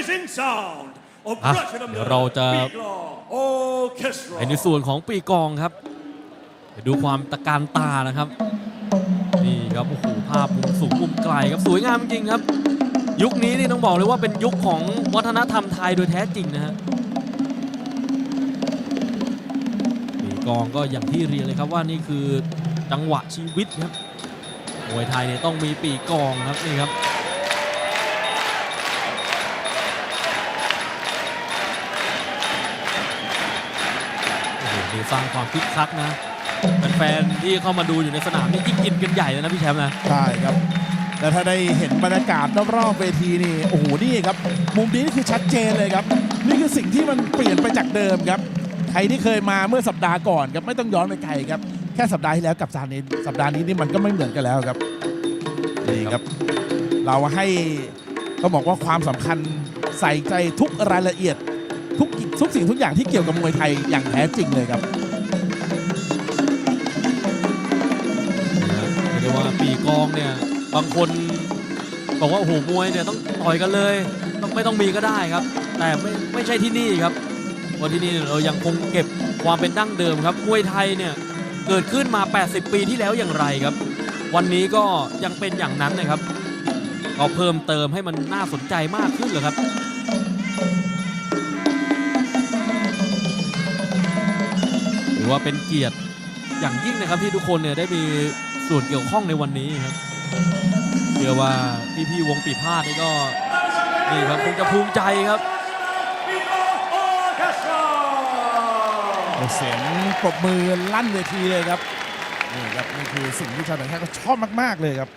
amazing sound of อะ Russian เดี๋ยวเราจะ Orchestra ในส่วนของปีกองครับเดี๋ยวดูความตะการตานะครับ นี่ครับโอ้โหภาพมุมสูงมุมไกลครับสวยงามจริงๆครับ ยุคนี้นี่ต้องบอกเลยว่าเป็นยุคของวัฒนธรรมไทยโดยแท้จริงนะฮะปีกองก็อย่างที่เรียนเลยครับว่านี่คือจังหวะชีวิตครับมวยไทยเนี่ยต้องมีปีกองครับนี่ครับ นี่สร้างความคึกคักนะแฟนๆที่เข้ามาดูอยู่ในสนามนี่ยิ่งกินกันใหญ่เลยนะพี่แชมป์นะใช่ครับและถ้าได้เห็นบรรยากาศรอบๆเวทีนี่โอ้โหนี่ครับ มุมนี้นี่คือชัดเจนเลยครับ นี่คือสิ่งที่มันเปลี่ยนไปจากเดิมครับ ใครที่เคยมาเมื่อสัปดาห์ก่อนครับไม่ต้องย้อนไปไกลครับ แค่สัปดาห์ที่แล้วกับสัปดาห์นี้สัปดาห์นี้นี่มันก็ไม่เหมือนกันแล้วครับนี่ครับ เราให้ต้องบอกว่าความสำคัญใส่ใจทุกรายละเอียด ทุกทุกสิ่งทุกอย่างที่เกี่ยวกับมวยไทยอย่างแท้จริงเลยครับเรียกได้ว่าปีกองเนี่ยบางคนบอกว่าโอ้โหมวยเนี่ยต้องต่อยกันเลยต้องไม่ต้องมีก็ได้ครับ แต่ไม่ไม่ใช่ที่นี่ครับเพราะที่นี่เรายังคงเก็บความเป็นดั้งเดิมครับมวยไทยเนี่ยเกิดขึ้นมา 80 ปีที่แล้วอย่างไรครับ วันนี้ก็ยังเป็นอย่างนั้นนะครับก็เพิ่มเติมให้มันน่าสนใจมากขึ้นเลยครับ ว่าเป็นเกียรติอย่างยิ่งนะครับที่ทุกคนเนี่ยได้มีส่วนเกี่ยวข้องในวันนี้ครับเชื่อว่าพี่ๆวงปีพาดนี่ก็นี่ครับคงจะภูมิใจครับ Orchestra เสียงปรบมือลั่นเวทีเลยครับนี่ครับนี่คือสิ่งที่ชาวต่างชาติก็ชอบมาก ๆ เลยครับ